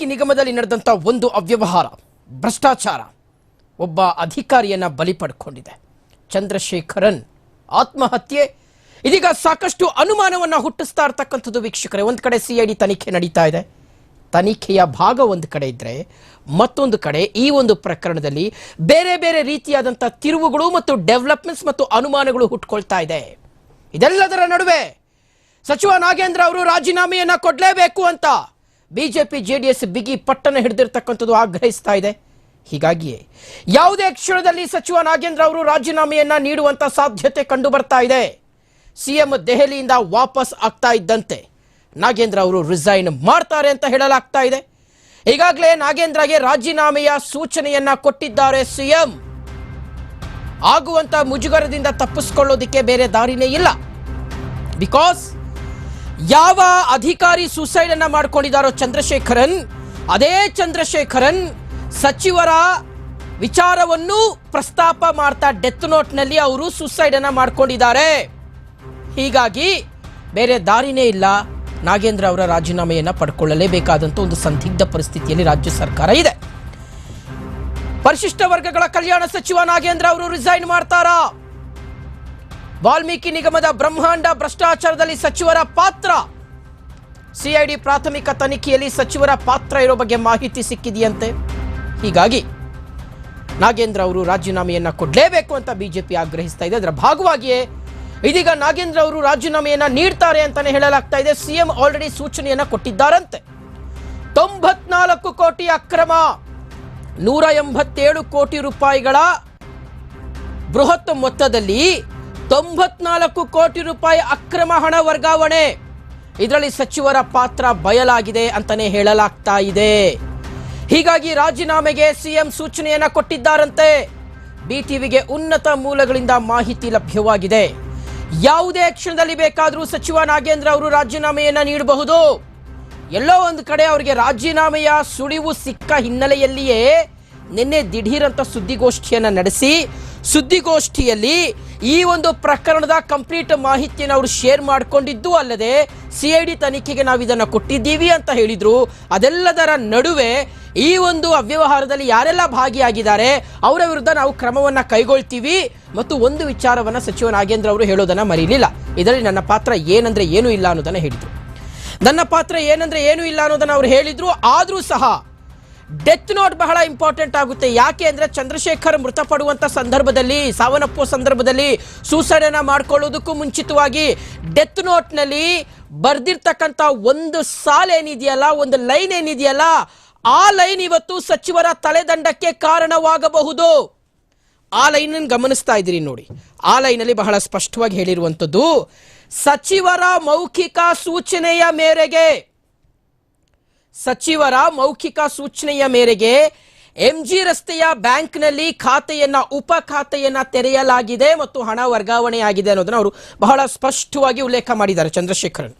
ನಿಗಮದಲ್ಲಿ ನಡೆದಂಥ ಒಂದು ಅವ್ಯವಹಾರ, ಭ್ರಷ್ಟಾಚಾರ. ಒಬ್ಬ ಅಧಿಕಾರಿಯನ್ನ ಬಲಿ ಪಡ್ಕೊಂಡಿದೆ. ಚಂದ್ರಶೇಖರನ್ ಆತ್ಮಹತ್ಯೆ. ಇದೀಗ ಸಾಕಷ್ಟು ಅನುಮಾನವನ್ನ ಹುಟ್ಟಿಸ್ತಾ ಇರ್ತಕ್ಕಂಥದ್ದು ವೀಕ್ಷಕರೇ, ಒಂದ್ ಕಡೆ ಸಿಐಡಿ ತನಿಖೆ ನಡೀತಾ ಇದೆ. ತನಿಖೆಯ ಭಾಗ ಒಂದು ಕಡೆ ಇದ್ರೆ, ಮತ್ತೊಂದು ಕಡೆ ಈ ಒಂದು ಪ್ರಕರಣದಲ್ಲಿ ಬೇರೆ ಬೇರೆ ರೀತಿಯಾದಂಥ ತಿರುವುಗಳು ಮತ್ತು ಡೆವಲಪ್ಮೆಂಟ್ಸ್ ಮತ್ತು ಅನುಮಾನಗಳು ಹುಟ್ಕೊಳ್ತಾ ಇದೆ. ಇದೆಲ್ಲದರ ನಡುವೆ ಸಚಿವ ನಾಗೇಂದ್ರ ಅವರು ರಾಜೀನಾಮೆಯನ್ನ ಕೊಡಲೇಬೇಕು ಅಂತ ಬಿಜೆಪಿ ಎಸ್ ಬಿಗಿ ಪಟ್ಟಣ ಹಿಡಿದಿರ್ತಕ್ಕಂಥದ್ದು ಆಗ್ರಹಿಸ್ತಾ ಇದೆ. ಹೀಗಾಗಿಯೇ ಯಾವುದೇ ಕ್ಷಣದಲ್ಲಿ ಸಚಿವ ನಾಗೇಂದ್ರ ಅವರು ರಾಜೀನಾಮೆಯನ್ನ ನೀಡುವಂತ ಸಾಧ್ಯತೆ ಕಂಡು ಬರ್ತಾ ಇದೆ. ಸಿಎಂ ದೆಹಲಿಯಿಂದ ವಾಪಸ್ ಆಗ್ತಾ ಇದ್ದಂತೆ ನಾಗೇಂದ್ರ ಅವರು ರಿಸೈನ್ ಮಾಡ್ತಾರೆ ಅಂತ ಹೇಳಲಾಗ್ತಾ ಇದೆ. ಈಗಾಗಲೇ ನಾಗೇಂದ್ರಗೆ ರಾಜೀನಾಮೆಯ ಸೂಚನೆಯನ್ನ ಕೊಟ್ಟಿದ್ದಾರೆ ಸಿಎಂ. ಆಗುವಂತ ಮುಜುಗರದಿಂದ ತಪ್ಪಿಸ್ಕೊಳ್ಳೋದಿಕ್ಕೆ ಬೇರೆ ದಾರಿನೇ ಇಲ್ಲ. ಬಿಕಾಸ್ ಯಾವ ಅಧಿಕಾರಿ ಸುಸೈಡ್ ಅನ್ನ ಮಾಡ್ಕೊಂಡಿದ್ದಾರೋ ಚಂದ್ರಶೇಖರನ್, ಅದೇ ಚಂದ್ರಶೇಖರನ್ ಸಚಿವರ ವಿಚಾರವನ್ನು ಪ್ರಸ್ತಾಪ ಮಾಡ್ತಾ ಡೆತ್ ನೋಟ್ನಲ್ಲಿ ಅವರು ಸುಸೈಡ್ ಅನ್ನ ಮಾಡ್ಕೊಂಡಿದ್ದಾರೆ. ಹೀಗಾಗಿ ಬೇರೆ ದಾರಿನೇ ಇಲ್ಲ. ನಾಗೇಂದ್ರ ಅವರ ರಾಜೀನಾಮೆಯನ್ನ ಪಡ್ಕೊಳ್ಳಲೇಬೇಕಾದಂಥ ಒಂದು ಸಂದಿಗ್ಧ ಪರಿಸ್ಥಿತಿಯಲ್ಲಿ ರಾಜ್ಯ ಸರ್ಕಾರ ಇದೆ. ಪರಿಶಿಷ್ಟ ವರ್ಗಗಳ ಕಲ್ಯಾಣ ಸಚಿವ ನಾಗೇಂದ್ರ ಅವರು ರಿಸೈನ್ ಮಾಡ್ತಾರಾ? ವಾಲ್ಮೀಕಿ ನಿಗಮದ ಬ್ರಹ್ಮಾಂಡ ಭ್ರಷ್ಟಾಚಾರದಲ್ಲಿ ಸಚಿವರ ಪಾತ್ರ. ಸಿಐಡಿ ಪ್ರಾಥಮಿಕ ತನಿಖೆಯಲ್ಲಿ ಸಚಿವರ ಪಾತ್ರ ಇರೋ ಬಗ್ಗೆ ಮಾಹಿತಿ ಸಿಕ್ಕಿದೆಯಂತೆ. ಹೀಗಾಗಿ ನಾಗೇಂದ್ರ ಅವರು ರಾಜೀನಾಮೆಯನ್ನ ಕೊಡಲೇಬೇಕು ಅಂತ ಬಿಜೆಪಿ ಆಗ್ರಹಿಸ್ತಾ ಇದೆ. ಅದರ ಭಾಗವಾಗಿಯೇ ಇದೀಗ ನಾಗೇಂದ್ರ ಅವರು ರಾಜೀನಾಮೆಯನ್ನ ನೀಡ್ತಾರೆ ಅಂತಾನೆ ಹೇಳಲಾಗ್ತಾ ಇದೆ. ಸಿಎಂ ಆಲ್ರೆಡಿ ಸೂಚನೆಯನ್ನ ಕೊಟ್ಟಿದ್ದಾರಂತೆ. ತೊಂಬತ್ನಾಲ್ಕು ಕೋಟಿ ಅಕ್ರಮ, ನೂರ ಎಂಬತ್ತೇಳು ಕೋಟಿ ರೂಪಾಯಿಗಳ ಬೃಹತ್ ಮೊತ್ತದಲ್ಲಿ ತೊಂಬತ್ನಾಲ್ಕು ಕೋಟಿ ರೂಪಾಯಿ ಅಕ್ರಮ ಹಣ ವರ್ಗಾವಣೆ. ಇದರಲ್ಲಿ ಸಚಿವರ ಪಾತ್ರ ಬಯಲಾಗಿದೆ ಅಂತಾನೆ ಹೇಳಲಾಗ್ತಾ ಇದೆ. ಹೀಗಾಗಿ ರಾಜೀನಾಮೆಗೆ ಸಿಎಂ ಸೂಚನೆಯನ್ನ ಕೊಟ್ಟಿದ್ದಾರಂತೆ. ಬಿಟಿವಿಗೆ ಉನ್ನತ ಮೂಲಗಳಿಂದ ಮಾಹಿತಿ ಲಭ್ಯವಾಗಿದೆ. ಯಾವುದೇ ಕ್ಷಣದಲ್ಲಿ ಬೇಕಾದರೂ ಸಚಿವ ನಾಗೇಂದ್ರ ಅವರು ರಾಜೀನಾಮೆಯನ್ನ ನೀಡಬಹುದು. ಎಲ್ಲೋ ಒಂದು ಕಡೆ ಅವರಿಗೆ ರಾಜೀನಾಮೆಯ ಸುಳಿವು ಸಿಕ್ಕ ಹಿನ್ನೆಲೆಯಲ್ಲಿಯೇ ನಿನ್ನೆ ದಿಢೀರ್ ಅಂತ ಸುದ್ದಿಗೋಷ್ಠಿಯನ್ನ ನಡೆಸಿ ಸುದ್ದಿಗೋಷ್ಠಿಯಲ್ಲಿ ಈ ಒಂದು ಪ್ರಕರಣದ ಕಂಪ್ಲೀಟ್ ಮಾಹಿತಿಯನ್ನು ಅವರು ಶೇರ್ ಮಾಡಿಕೊಂಡಿದ್ದು ಅಲ್ಲದೆ ಸಿ ಐ ಡಿ ತನಿಖೆಗೆ ನಾವು ಇದನ್ನು ಕೊಟ್ಟಿದ್ದೀವಿ ಅಂತ ಹೇಳಿದರು. ಅದೆಲ್ಲದರ ನಡುವೆ ಈ ಒಂದು ಅವ್ಯವಹಾರದಲ್ಲಿ ಯಾರೆಲ್ಲ ಭಾಗಿಯಾಗಿದ್ದಾರೆ, ಅವರ ವಿರುದ್ಧ ನಾವು ಕ್ರಮವನ್ನು ಕೈಗೊಳ್ತೀವಿ ಮತ್ತು ಒಂದು ವಿಚಾರವನ್ನು ಸಚಿವ ನಾಗೇಂದ್ರ ಅವರು ಹೇಳೋದನ್ನು ಮರೀಲಿಲ್ಲ ಇದರಲ್ಲಿ ನನ್ನ ಪಾತ್ರ ಏನಂದರೆ ಏನೂ ಇಲ್ಲ ಅನ್ನೋದನ್ನು ಹೇಳಿದರು. ನನ್ನ ಪಾತ್ರ ಏನಂದರೆ ಏನೂ ಇಲ್ಲ ಅನ್ನೋದನ್ನು ಅವರು ಹೇಳಿದರು. ಆದರೂ ಸಹ ಡೆತ್ ನೋಟ್ ಬಹಳ ಇಂಪಾರ್ಟೆಂಟ್ ಆಗುತ್ತೆ. ಯಾಕೆ ಅಂದರೆ ಚಂದ್ರಶೇಖರ್ ಮೃತಪಡುವಂಥ ಸಂದರ್ಭದಲ್ಲಿ, ಸಾವನ್ನಪ್ಪುವ ಸಂದರ್ಭದಲ್ಲಿ ಸೂಸೈಡನ್ನು ಮಾಡ್ಕೊಳ್ಳೋದಕ್ಕೂ ಮುಂಚಿತವಾಗಿ ಡೆತ್ ನೋಟ್ನಲ್ಲಿ ಬರ್ದಿರ್ತಕ್ಕಂಥ ಒಂದು ಸಾಲ್ ಏನಿದೆಯಲ್ಲ, ಒಂದು ಲೈನ್ ಏನಿದೆಯಲ್ಲ, ಆ ಲೈನ್ ಇವತ್ತು ಸಚಿವರ ತಲೆದಂಡಕ್ಕೆ ಕಾರಣವಾಗಬಹುದು. ಆ ಲೈನ್ ಗಮನಿಸ್ತಾ ಇದ್ದೀರಿ ನೋಡಿ. ಆ ಲೈನಲ್ಲಿ ಬಹಳ ಸ್ಪಷ್ಟವಾಗಿ ಹೇಳಿರುವಂಥದ್ದು, ಸಚಿವರ ಮೌಖಿಕ ಸೂಚನೆಯ ಮೇರೆಗೆ ಸಚಿವರ ಮೌಖಿಕ ಸೂಚನೆಯ ಮೇರೆಗೆ ಎಂಜಿ ರಸ್ತೆಯ ಬ್ಯಾಂಕ್ನಲ್ಲಿ ಖಾತೆಯನ್ನ, ಉಪ ಖಾತೆಯನ್ನ ತೆರೆಯಲಾಗಿದೆ ಮತ್ತು ಹಣ ವರ್ಗಾವಣೆಯಾಗಿದೆ ಅನ್ನೋದನ್ನ ಅವರು ಬಹಳ ಸ್ಪಷ್ಟವಾಗಿ ಉಲ್ಲೇಖ ಮಾಡಿದ್ದಾರೆ ಚಂದ್ರಶೇಖರನ್.